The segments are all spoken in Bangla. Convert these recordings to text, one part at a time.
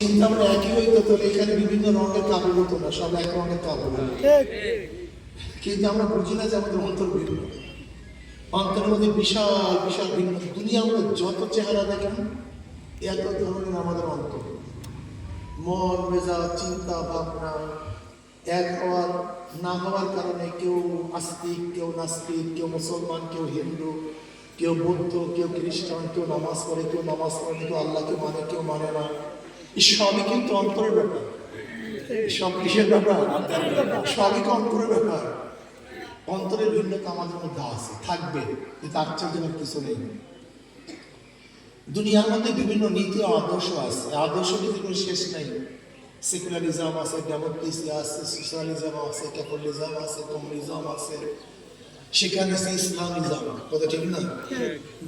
চিন্তা আমরা একই হইতো তাহলে এখানে বিভিন্ন রঙের কাপড় হতো না সব এক রঙের কাপড় কিন্তু আমরা বুঝি না যে আমাদের অন্তর ভিন্ন। অন্তরের মধ্যে বিশাল বিশাল ভিন্ন। দুনিয়ার মধ্যে যত চেহারা দেখেন এত ধরনের আমাদের অন্তর। মন মেজাজ চিন্তা ভাবনা এক হওয়ার না হওয়ার কারণে কেউ আস্তিক কেউ নাস্তিক কেউ মুসলমান কেউ হিন্দু কেউ বৌদ্ধ কেউ খ্রিস্টান কেউ নামাজ পড়ে কেউ নামাজ পড়ে কেউ আল্লাহকে মানে কেউ মানে না। সবই কিন্তু অন্তরের ব্যাপার। সব কিসের ব্যাপার? সবই তো অন্তরের ব্যাপার? অন্তরের ভিন্নতা আমাদের মধ্যে আছে, থাকবে, কিন্তু আশ্চর্যের কিছু নেই। দুনিয়ার মধ্যে বিভিন্ন নীতি ও আদর্শ আছে। আদর্শ নীতি কোনো শেষ নাই। সেকুলারিজম আছে, ডেমোক্রেসি আছে, সোশ্যালিজম আছে, ক্যাপিটালিজম আছে, কমিউনিজম আছে। সেখানে আছে কথা ঠিক না?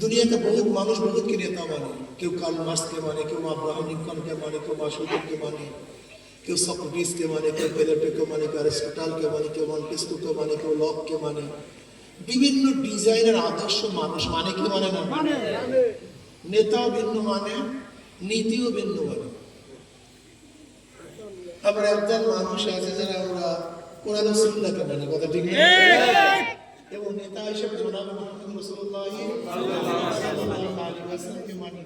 দুনিয়াতে বহুত মানুষ বহুত কি নেতা মানে। কেউ কার্ল মার্কসকে মানে কেউ আব্রাহাম লিঙ্কনকে মানে কেউ মাসুদকে মানে কেউ সক্রেটিসকে মানে কেউ প্লেটোকে মানে কেউ অ্যারিস্টটলকে মানে কেউ মন্টেস্কুকে মানে কেউ লককে মানে। বিভিন্ন ডিজাইনের আদর্শ মানুষ মানে কি মানে না? নেতাও ভিন্ন মানে নীতিও ভিন্ন মানে। আবার একজন মানুষ আছে যারা আমরা কোরআন সুন্নাহকে মানে কথা ঠিক না? এবং নেতা হিসেবে জনাব মোহাম্মদ মানি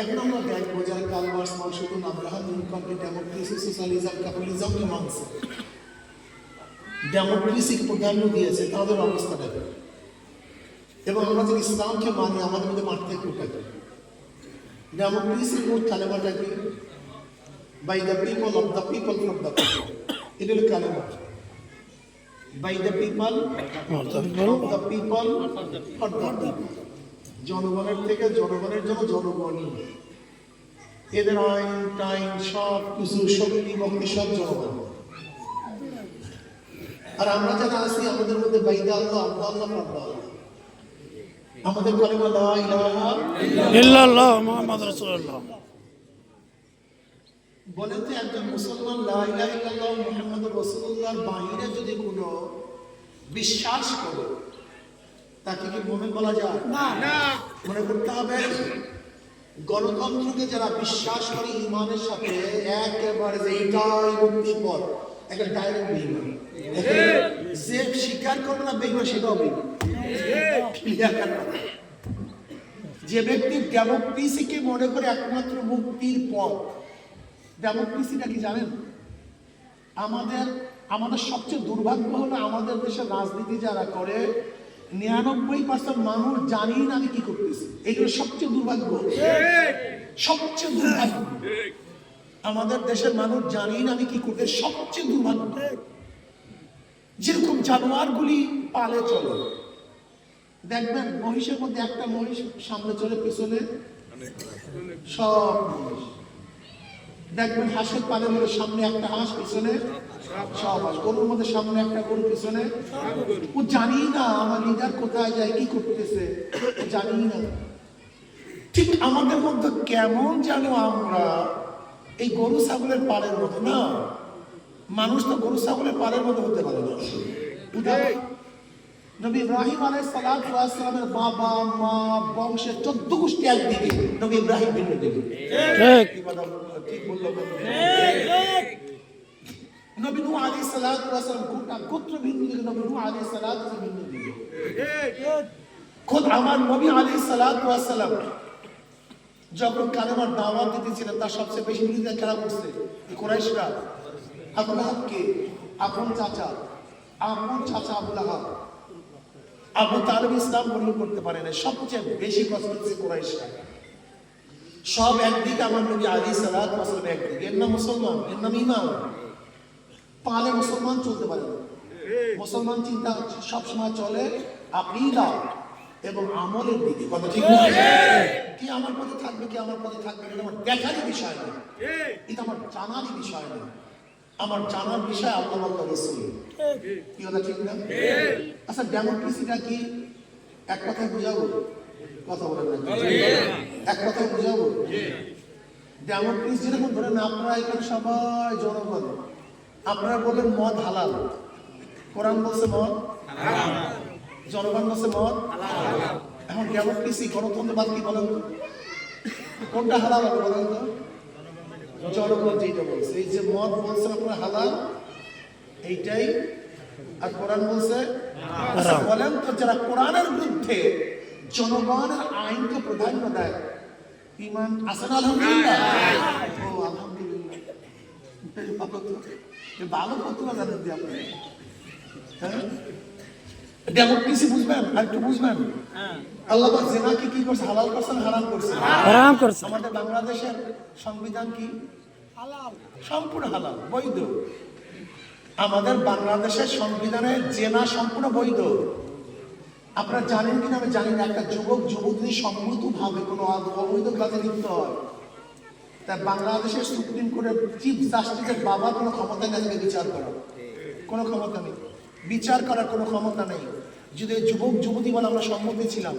এখন আমরা দেখব যারা কাল মার্স মার্কসুকুন আব্রাহাম লিঙ্কনকে ডেমোক্রেসি, সোশ্যালিজম মানছে? দিয়েছে, তাদের অবস্থা দেখো। এবং আমরা যদি ইসলামকে মানি, আমাদের মধ্যে মারতে ঢুকাতে ডেমোক্রেসির মূল কালেমাটা কি? By the people of the people from the people এটা by the people of the people for the people জনগণের থেকে জনগণের জন্য জনগণই। এদের আইন টাইন সব কিছু শক্তি ভক্তি সব জনগণ। আর আমরা যারা আছি আমাদের মধ্যে বাইদা আল্লাহ আল্লাহ আল্লাহ আল্লাহ। আমাদের কলেমা লা ইলাহা ইল্লাল্লাহ। মুহাম্মদ রাসূলুল্লাহ। বলেন তো একজন মুসলমান ইলাহা ইল্লাল্লাহ বাইরে যদি কোনো বিশ্বাস করে তাকে কি মুমিন বলা যায়? না না। মনে করতে হবে গণতন্ত্রকে যারা বিশ্বাস করে ইমানের সাথে একেবারে যে এটাই মুক্তির পথ একটা ডাইরেক্ট বেইমান যে স্বীকার করে না বেইমান সেটাও বেইমান? যে ব্যক্তি ডেমোক্রেসিকে মনে করে একমাত্র মুক্তির পথ ডেমোক্রেসিটা কি জানেন? আমাদের আমাদের সবচেয়ে দুর্ভাগ্য হলো আমাদের দেশের রাজনীতি যারা করে, নিরানব্বই পার্সেন্ট মানুষ জানি না আমি কি করতেছি। এইগুলো সবচেয়ে দুর্ভাগ্য। সবচেয়ে দুর্ভাগ্য। আমাদের দেশের মানুষ জানি না আমি কি করতে, সবচেয়ে দুর্ভাগ্য। যেরকম জানোয়ারগুলি পালে চলে। দেখবেন মহিষের মধ্যে একটা মহিষ সামনে চলে, পিছনে সব মহিষ। দেখবেন হাঁসের পালের মধ্যে সামনে একটা হাঁস, পিছনে সব হাঁস গরুর মধ্যে সামনে একটা গরু, পিছনে ও জানি না আমার লিডার কোথায় যায়, কি করতেছে জানি না। ঠিক আমাদের মধ্যে কেমন যেন আমরা এই গরু ছাগলের পালের মতো না, মানুষ তো গরু ছাগলের পালের মতো হতে পারে না। নবী ইব্রাহিম আলাইহিস বাবা মা বংশের চোদ্দ গোষ্ঠী একদিকে। নবী ইব্রাহিম ভিন্ন দিকে। ঠিক। ঠিক। নবী। নূহ আলাইহিস সালাতু ওয়াস সালাম গোটা গোত্র ভিন্ন দিকে নবী নূহ সালাম ভিন্ন দিকে। খোদ আমার নবী ওয়াস সালাম যখন কালেমার দাওয়াত দিতেছিলেন তার সবচেয়ে বেশি বিরোধিতা খেলা করছে? কুরাইশরা। আবুল আহাবকে আপন চাচা আপন চাচা আবুল আহাব। আবু তালেব ইসলাম গ্রহণ করতে পারে না। সবচেয়ে বেশি কষ্ট হচ্ছে কুরাইশরা। সব একদিকে আমার নবী আলী সালাত ওয়াসালাম একদিকে। এর নাম মুসলমান, এর নাম ইমাম। পালে মুসলমান চলতে পারে না। মুসলমান চিন্তা সবসময় চলে আকিদা এবং আমলের দিকে। কথা ঠিক না? কি আমার পথে থাকবে, কি আমার পথে থাকবে এটা আমার দেখারই বিষয় না। এটা আমার জানারই বিষয় না। আমার জানার বিষয় আল্লাহ আল্লাহ রসুল কি কথা, ঠিক না? আচ্ছা ডেমোক্রেসিটা কি? এক কথায় বুঝাবো? কথা বলেন এক কথায় বুঝাবো? ডেমোক্রেসি যেরকম ধরেন আপনারা এখানে সবাই জনগণ। আপনারা বললেন মদ হালাল। কোরআন বলছে মদ? জনগণ বলছে মদ? এখন ডেমোক্রেসি গণতন্ত্রবাদ কি বলেন? কোনটা হালাল বলেন তো? জনগণ যেটা বলছে। এই যে মদ বলছে আপনার হালাল এইটাই। আর কোরআন বলছে বলেন তো যারা কোরআনের বিরুদ্ধে জনগণের আইনকে প্রাধান্য দেয় ইমান আছেন আলহামদুলিল্লাহ? ও আলহামদুলিল্লাহ। ভালো তো। এ ভালো ফতুয়া জানেন যে আপনি হ্যাঁ? ডেমোক্রেসি বুঝবেন আর একটু বুঝবেন? আল্লাহ জেনাকে কি করছে? হালাল করছেন হারাম করছে? হারাম করছে। আমাদের বাংলাদেশের সংবিধান কি? সম্পূর্ণ হালাল, বৈধ। আমাদের বাংলাদেশের সংবিধানে জেনা সম্পূর্ণ বৈধ। আপনারা জানেন কিনা আমি জানি না, একটা যুবক, যুবতী সম্মত ভাবে কোনো অবৈধ কাজে লিপ্ত হয়। তা বাংলাদেশের সুপ্রিম কোর্টের চিফ জাস্টিসের বাবার কোনো ক্ষমতা নেই বিচার করার? কোনো ক্ষমতা নেই। বিচার করার কোনো ক্ষমতা নেই। যদি যুবক, যুবতী বলে আমরা সম্মতি ছিলাম,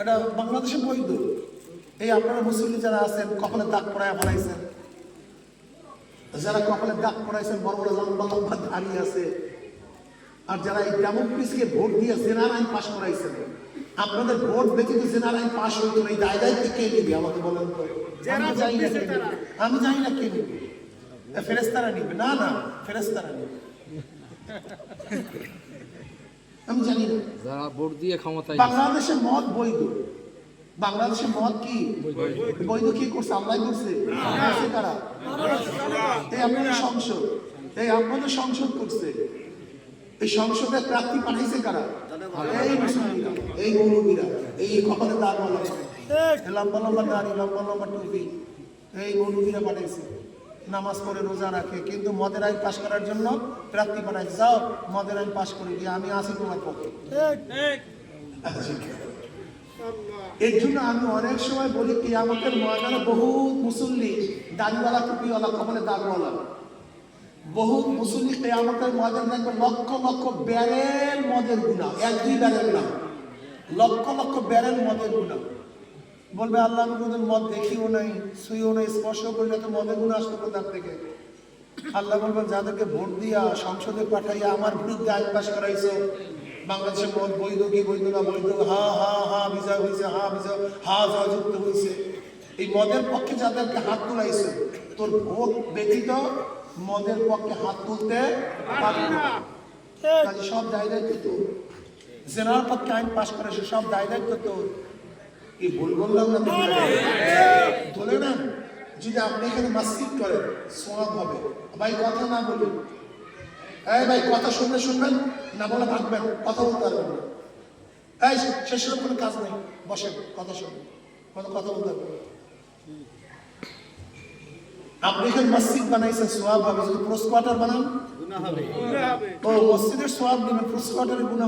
এটা বাংলাদেশে বৈধ। এই আপনারা মুসলিম যারা আছেন, কপালে দাগ পড়ায় ফেলাইছেন যারা কপালে দাগ পড়াইছেন বড় বড় লম্বা লম্বা দাঁড়িয়ে আছে আর যারা এই ডেমোক্রেসিকে ভোট দিয়ে জেনার আইন পাশ করাইছেন আপনাদের ভোট জেনার আইন পাশ হইতো না এই দায় দায়িত্ব কে নিবে আমাকে বলেন তো? আমি জানি না কে নিবে। আমি জানি না কে নিবে। ফেরেস্তারা নিবে। না না ফেরেস্তারা নিবে। আমি জানি না। যারা ভোট দিয়ে ক্ষমতায় বাংলাদেশে মদ বৈধ। বাংলাদেশে মদ কি? বৈধ। কি করছে? আল্লাহ করছে? করছে কারা? এই আপনাদের সংসদ এই আপনাদের সংসদ করছে। এই প্রার্থী পাঠাইছে কারা? এই মুসলিমরা এই মৌলবীরা এই কপালে দাঁড় বলা লম্বা লম্বা দাড়ি লম্বা লম্বা টুপি এই মৌলবীরা পাঠাইছে। নামাজ পড়ে রোজা রাখে কিন্তু মদের আইন পাশ করার জন্য প্রার্থী পাঠাইছে। যাও মদের আইন পাশ করে দিয়ে আমি আছি তোমার পক্ষে। এর জন্য আমি অনেক সময় বলি কি আমাদের ময়দানে বহু মুসল্লি দাড়িওয়ালা, টুপিওয়ালা, কপালে দাগওয়ালা বহু মুসল্লি কেয়ামতের ময়দান দেখবে লক্ষ লক্ষ ব্যারেল মদের গুণা এক, দুই ব্যারেল না। লক্ষ লক্ষ ব্যারেল মদের গুণা বলবে, আল্লাহ, আমি মদ দেখিও নাই, শুইও নাই স্পর্শ করি না, তো মদের গুণ আসতো কোথার থেকে? আল্লাহ বলবেন, যাদেরকে ভোট দিয়া সংসদে পাঠাইয়া আমার বিরুদ্ধে আইন পাশ করাইছো বাংলাদেশের মদ বৈধ কি বৈধ না বৈধ হা হা হা বিজয় হয়েছে, হা বিজয় হা জয়যুক্ত হয়েছে। এই মদের পক্ষে যাদেরকে হাত তুলাইছে, তোর ভোট ব্যতীত মদের পক্ষে হাত তুলতে না। সব দায় দায়িত্ব তো জেনার পক্ষে আইন পাশ করে সে সব দায় দায়িত্ব তো এই ভুল বললাম না? ধরে নেন, যদি আপনি এখানে মাসিক করেন, সোয়াব হবে। ভাই, কথা না বলুন। এই ভাই, কথা শুনলে শুনবেন? না বলে ভাববেন কথা বলতে পারবেন না। এই শেষের কোনো কাজ নেই। বসেন কথা শুনুন। কোনো কথা বলতে পারবেন আপনি এখানে মসজিদ বানাইছেন সোয়াব হবে যদি ক্রস কোয়ার্টার বানান মসজিদের সোয়াব দিবেন ক্রস কোয়ার্টারের গুণা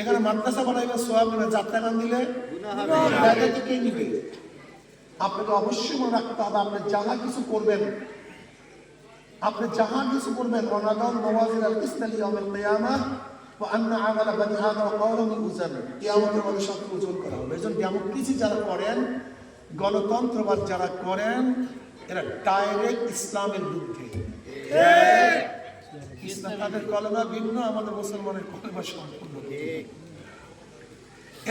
এখানে মাদ্রাসা বানাইবেন সোয়াব দিবেন যাত্রা গান দিলে দায়িত্ব কে নিবে। আপনাকে অবশ্যই মনে রাখতে হবে আপনি যাহা কিছু করবেন আপনি যাহা কিছু করবেন অনাদন নওয়াজির আল ইসলালি কিয়ামা আন্না আমালা বানি আদম কওলামি উজান কিয়ামতের মধ্যে সব ওজন করা হবে। এজন্য ডেমোক্রেসি যারা করেন গণতন্ত্রবাদ যারা করেন এরা ডাইরেক্ট ইসলামের বিরুদ্ধে। ইসলাম তাদের কলমা ভিন্ন আমাদের মুসলমানের কলমা সম্পূর্ণ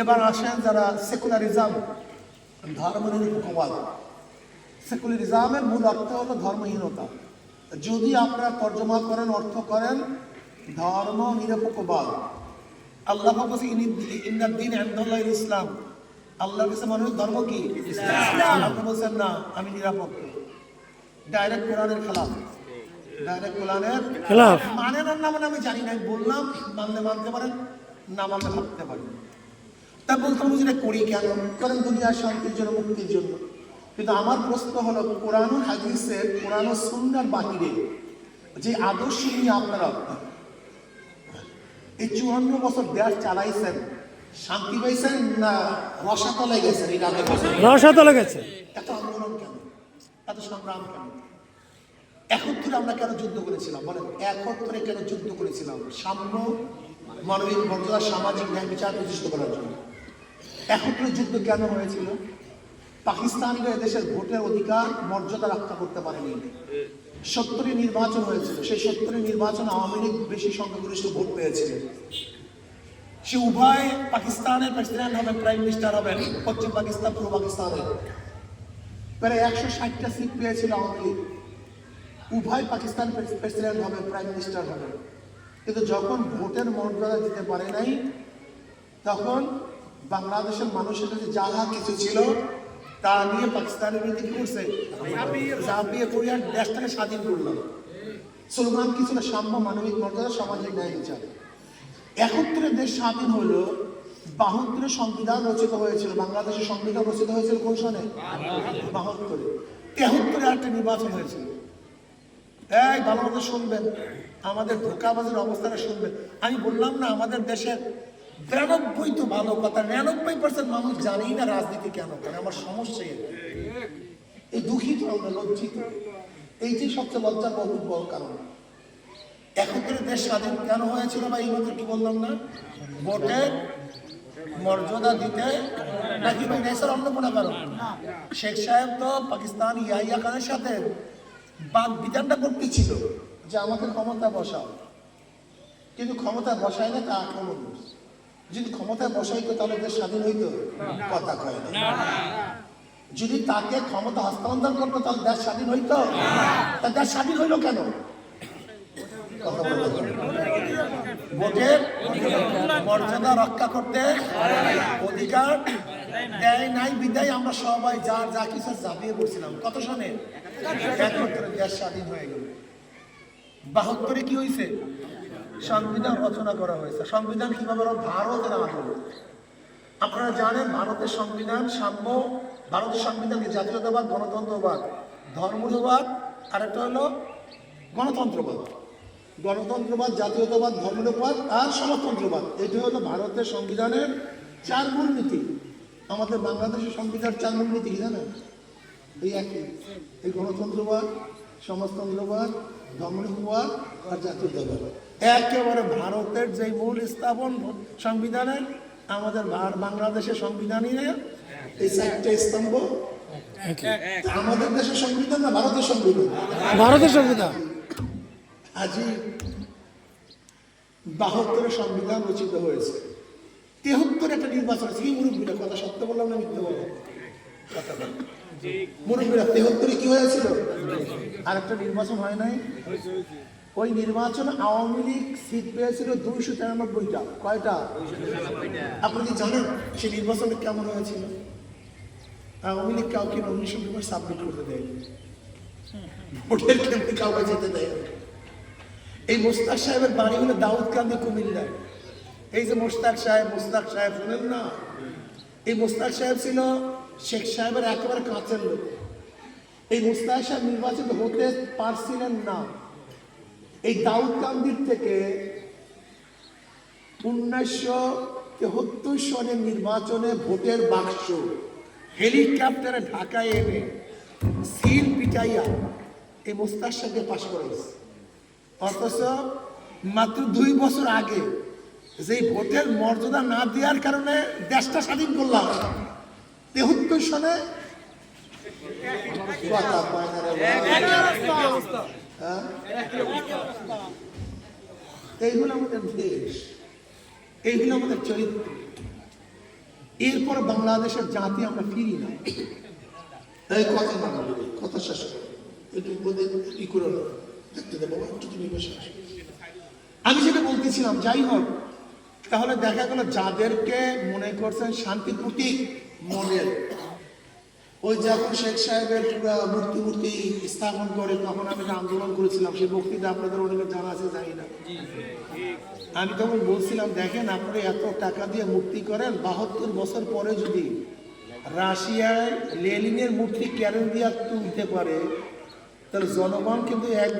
এবার আসেন যারা সেকুলারিজম ধর্ম নিরপেক্ষবাদ সেকুলারিজমের মূল অর্থ হলো ধর্মহীনতা। যদি আপনারা তর্জমা করেন অর্থ করেন ধর্ম নিরপেক্ষবাদ। আল্লাহ বলছে ইন্দিন আহমদুল্লাহ ইসলাম। আল্লাহর কাছে মানুষ ধর্ম কি? আপনি বলছেন না আমি নিরাপক্ষ ডাইরেক্ট কোরআনের খেলাফ। ডাইরেক্ট কোরআনের খেলাফ। মানে না মানে আমি জানি না বললাম মানলে মানতে পারেন না মানলে ভাবতে পারেন। তা বলতে হবে যেটা করি কেন? কারণ দুনিয়ার শান্তির জন্য মুক্তির জন্য। কিন্তু আমার প্রশ্ন হলো কোরআন হাদিসের কোরআন ও সুন্নার বাহিরে যে আদর্শ নিয়ে আপনারা এই চুয়ান্ন বছর দেশ চালাইছেন শান্তি পাইছেন না রসাতলে গেছেন? রসাতলে গেছে। এত আন্দোলন কেন? এত সংগ্রাম কেন? একত্রে আমরা কেন যুদ্ধ করেছিলাম? বলেন একত্রে কেন যুদ্ধ করেছিলাম? সাম্য মানবিক মর্যাদা সামাজিক ন্যায় বিচার প্রতিষ্ঠিত করার জন্য। একত্রে যুদ্ধ কেন হয়েছিল? পাকিস্তানিরা এদেশের ভোটের অধিকার, মর্যাদা রক্ষা করতে পারেনি। সত্তরে নির্বাচন হয়েছিল। সেই সত্তরে নির্বাচন আওয়ামী লীগ বেশি সংখ্যাগরিষ্ঠ ভোট পেয়েছিল। সে উভয় পাকিস্তানের প্রেসিডেন্ট হবেন প্রাইম মিনিস্টার হবেন পশ্চিম পাকিস্তান, পূর্ব পাকিস্তানের। প্রায় একশো ষাটটা সিট পেয়েছিল আওয়ামী লীগ। উভয় পাকিস্তান প্রেসিডেন্ট হবে, প্রাইম মিনিস্টার হবে। কিন্তু যখন ভোটের মর্যাদা দিতে পারে নাই, তখন বাংলাদেশের মানুষের কাছে যাহা কিছু ছিল তা নিয়ে পাকিস্তানের বিরুদ্ধে কি করছে? ঝাঁপিয়ে পড়ে দেশটাকে স্বাধীন করল স্লোগান কি ছিল সাম্য মানবিক মর্যাদা, সামাজিক ন্যায় বিচার। একত্রে দেশ স্বাধীন হলো বাহাত্তরে সংবিধান রচিত হয়েছিল, বাংলাদেশের সংবিধান রচিত হয়েছিল কোন সনে? বাহাত্তরে। তেহাত্তরে একটা নির্বাচন হয়েছিল। এই ভালো মতো শুনবেন, আমাদের ধোকাবাজের অবস্থাটা শুনবেন। আমি বললাম না, আমাদের দেশের বিরানব্বই তো কথা, নিরানব্বই পার্সেন্ট মানুষ জানেই না রাজনীতি কেন করে, আমার সমস্যা এই দুঃখিত, আমরা লজ্জিত। এইটাই সবচেয়ে লজ্জার বহুত বড় কারণ। একত্রে দেশ স্বাধীন কেন হয়েছিল বা এই কি বললাম না? ভোটের মর্যাদা দিতে নাকি ভাই নেশার অন্য কোনো কারণ? শেখ সাহেব তো পাকিস্তান ইয়াহিয়া খানের সাথে বাদ বিধানটা করতে ছিল যে আমাকে ক্ষমতা বসাও। কিন্তু ক্ষমতা বসায় না তা আক্রমণ করছে। যদি ক্ষমতায় বসাইতো তাহলে দেশ স্বাধীন হইতো? কথা কয় না। যদি তাকে ক্ষমতা হস্তান্তর করতো তাহলে দেশ স্বাধীন হইতো? তা দেশ স্বাধীন হইল কেন। ভোটের মর্যাদা রক্ষা করতে অধিকার দেয় নাই বিদায় আমরা সবাই যা যা কিছু জাপিয়ে পড়ছিলাম কত সনে? দেশ স্বাধীন হয়ে গেল। বাহাত্তরে কি হয়েছে সংবিধান রচনা করা হয়েছে। সংবিধান কীভাবে? ভারতের আদলে। আপনারা জানেন ভারতের সংবিধান সাম্য। ভারতের সংবিধানকে জাতীয়তাবাদ, গণতন্ত্রবাদ ধর্মবাদ আর একটা হলো গণতন্ত্রবাদ। গণতন্ত্রবাদ, জাতীয়তাবাদ ধর্মনিরবাদ আর সমাজতন্ত্রবাদ। এটি হলো ভারতের সংবিধানের চার মূল নীতি। আমাদের বাংলাদেশের সংবিধান চার মূলনীতি কি জানেন? এই একই। এই গণতন্ত্রবাদ, সমাজতন্ত্রবাদ ধর্মনিরবাদ আর জাতীয়তাবাদ। একেবারে ভারতের যে মূল স্থাপন সংবিধানের আমাদের বাংলাদেশের সংবিধানই এই চারটে স্তম্ভ। আমাদের দেশের সংবিধান না ভারতের সংবিধান? ভারতের সংবিধান। আজই বাহাত্তরের সংবিধান রচিত হয়েছে। তেহত্তর একটা নির্বাচন আছে কি মুরব্বীরা কথা সত্য বললাম না মিথ্যে বললাম? কথা মুরব্বীরা তেহত্তরে কি হয়েছিল? আর একটা নির্বাচন হয় নাই? ওই নির্বাচন আওয়ামী লীগ সিট পেয়েছিল দুইশো তিরানব্বইটা। কয়টা? আপনি কি জানেন সেই নির্বাচনে কেমন হয়েছিল? আওয়ামী লীগ কাউকে নমিনেশন পেপার সাবমিট করতে দেয়নি। ভোটের কেন্দ্রে কাউকে যেতে দেয় এই মোস্তাক সাহেবের বাড়ি হলো দাউদকান্দি কুমিল্লায় এই যে মোস্তাক সাহেব মোস্তাক সাহেব, শুনেন না? এই মোস্তাক সাহেব ছিল শেখ সাহেবের একেবারে কাছের লোক। এই মোস্তাক সাহেব নির্বাচিত হতে পারছিলেন না। এই দাউদকান্দির থেকে উনিশশো তেহত্তর সনের নির্বাচনে ভোটের বাক্স হেলিকপ্টারে ঢাকায় এনে সিল পিটাইয়া এই মোস্তাক সাহেবকে পাশ করেছে। অথচ মাত্র দুই বছর আগে যে ভোটের মর্যাদা না দেওয়ার কারণে দেশটা স্বাধীন করলাম। তেহত্তর সনে কথা হ্যাঁ? এইগুলো আমাদের দেশ এইগুলো আমাদের চরিত্র এরপর বাংলাদেশের জাতি আমরা ফিরি না এই কথা না বলি, কথা শেষ। একটু বোধে ই করো। দেখতে দেবো তুমি বসে আমি যেটা বলতেছিলাম যাই হোক তাহলে দেখা গেল যাদেরকে মনে করছেন শান্তি প্রতীক মনের ওই যখন শেখ সাহেবের মূর্তি মূর্তি স্থাপন করে তখন আমি একটা আন্দোলন করেছিলাম সেই বক্তৃতা আপনাদের অনেকে জানা আছে জানি না। আমি তখন বলছিলাম দেখেন আপনি এত টাকা দিয়ে মূর্তি করেন বাহাত্তর বছর পরে যদি রাশিয়ায় লেলিনের মূর্তি ক্যারেন দিয়ে তুলতে পারে তাহলে জনগণ কিন্তু এক